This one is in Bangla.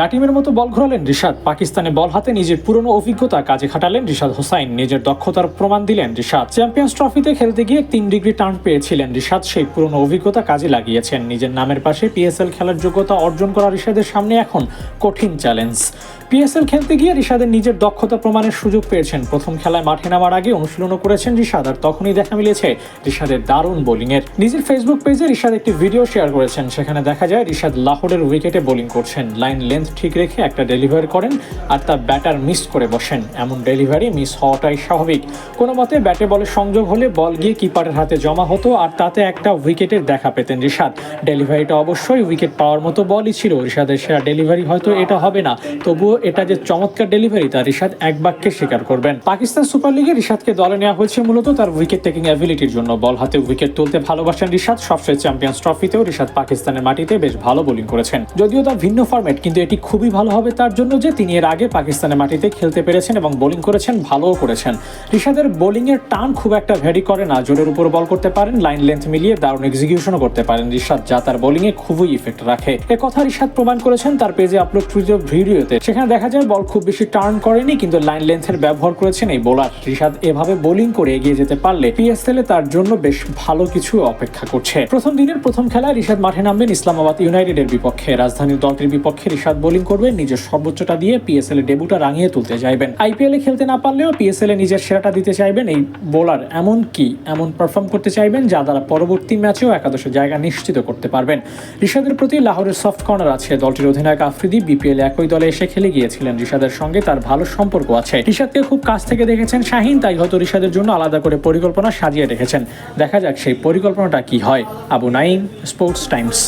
লাটিমের মতো বল ঘোরালেন রিশাদ। পাকিস্তানে বল হাতে নিজের পুরনো অভিজ্ঞতা কাজে খাটালেন রিশাদ হোসাইন। নিজের দক্ষতার প্রমাণ দিলেন রিশাদ। চ্যাম্পিয়ন্স ট্রফিতে খেলতে গিয়ে তিন ডিগ্রি টার্ন পেয়েছিলেন রিশাদ। সেই পুরনো অভিজ্ঞতা কাজে লাগিয়েছেন। নিজের নামের পাশে পিএসএল খেলার যোগ্যতা অর্জন করা রিশাদের সামনে এখন কঠিন চ্যালেঞ্জ। পিএসএল খেলতে গিয়ে রিশাদের নিজের দক্ষতা প্রমাণের সুযোগ পেয়েছেন। প্রথম খেলায় মাঠে নামার আগে অনুশীলনও করেছেন রিশাদ আর তখনই দেখা মিলেছে রিশাদের দারুণ বোলিংয়ের। নিজের ফেসবুক পেজে রিশাদ একটি ভিডিও শেয়ার করেছেন। সেখানে দেখা যায় রিশাদ লাহোরের উইকেটে বোলিং করছেন। লাইন লেন্থ ঠিক রেখে একটা ডেলিভারি করেন আর তার ব্যাটার মিস করে বসেন। এমন ডেলিভারি মিস হওয়াটাই স্বাভাবিক। কোনো মতে ব্যাটে বলে সংযোগ হলে বল গিয়ে কিপারের হাতে জমা হতো আর তাতে একটা উইকেটের দেখা পেতেন রিশাদ। ডেলিভারিটা অবশ্যই উইকেট পাওয়ার মতো বলই ছিল। রিশাদের সেরা ডেলিভারি হয়তো এটা হবে না। তবুও এটা যে চমৎকার ডেলিভারি তা রিশাদ এক বাক্যে স্বীকার করবেন। পাকিস্তান সুপার লিগে রিশাদকে দলে নেওয়া হয়েছে মূলত তার উইকেট টেকিং অ্যাবিলিটির জন্য। বল হাতে উইকেট তুলতে ভালোবাসেন রিশাদ। সবশেষ চ্যাম্পিয়ন্স ট্রফিতেও রিশাদ পাকিস্তানের মাটিতে বেশ ভালো বোলিং করেছেন। যদিও তার ভিন্ন ফরম্যাট কিন্তু এটি খুবই ভালো হবে তার জন্য যে তিনি এর আগে পাকিস্তানের মাটিতে খেলতে পেরেছেন এবং বোলিং করেছেন, ভালোও করেছেন। রিশাদের বোলিং এর টান খুব একটা ভ্যারি করে না, জোরের উপর বল করতে পারেন, লাইন লেন্থ মিলিয়ে দারুণ এক্সিকিউশনও করতে পারেন। রিশাদ যা তার বোলিং এ খুবই ইফেক্ট রাখে। এ কথা রিশাদ প্রমাণ করেছেন তার পেজে আপলোড কৃত ভিডিওতে সেখানে দেখা যায় বল খুব বেশি টার্ন করেনি, কিন্তু লাইন লেন্থের ব্যবহার করেছেন এই বোলার। রিশাদ এভাবে বোলিং করে এগিয়ে যেতে পারলে পিএসএল এ তার জন্য বেশ ভালো কিছু অপেক্ষা করছে। প্রথম দিনের প্রথম খেলায় রিশাদ মাঠে নামবেন ইসলামাবাদ ইউনাইটেডের বিপক্ষে। রাজধানীর দলটির বিপক্ষে রিশাদ বোলিং করবেন নিজের সর্বোচ্চটা দিয়ে পিএসএল এ ডেবুটা রাঙিয়ে তুলতে চাইবেন। আইপিএল এ খেলতে না পারলেও পিএসএল এ নিজের সেরাটা দিতে চাইবেন এই বোলার। এমন কি? এমন পারফর্ম করতে চাইবেন যা দ্বারা পরবর্তী ম্যাচেও একাদশে জায়গা নিশ্চিত করতে পারবেন। রিশাদের প্রতি লাহোরের সফট কর্নার আছে। দলটির অধিনায়ক আফ্রিদি বিপিএল একই দলে এসে খেলে গিয়েছিলেন। রিশাদের সঙ্গে তার ভালো সম্পর্ক আছে। রিশাদকে খুব কাছ থেকে দেখেছেন শাহিন, তাই হয়তো রিশাদের জন্য আলাদা করে পরিকল্পনা সাজিয়ে রেখেছেন। দেখা যাক সেই পরিকল্পনাটা কি হয়। Abu Naim sports Times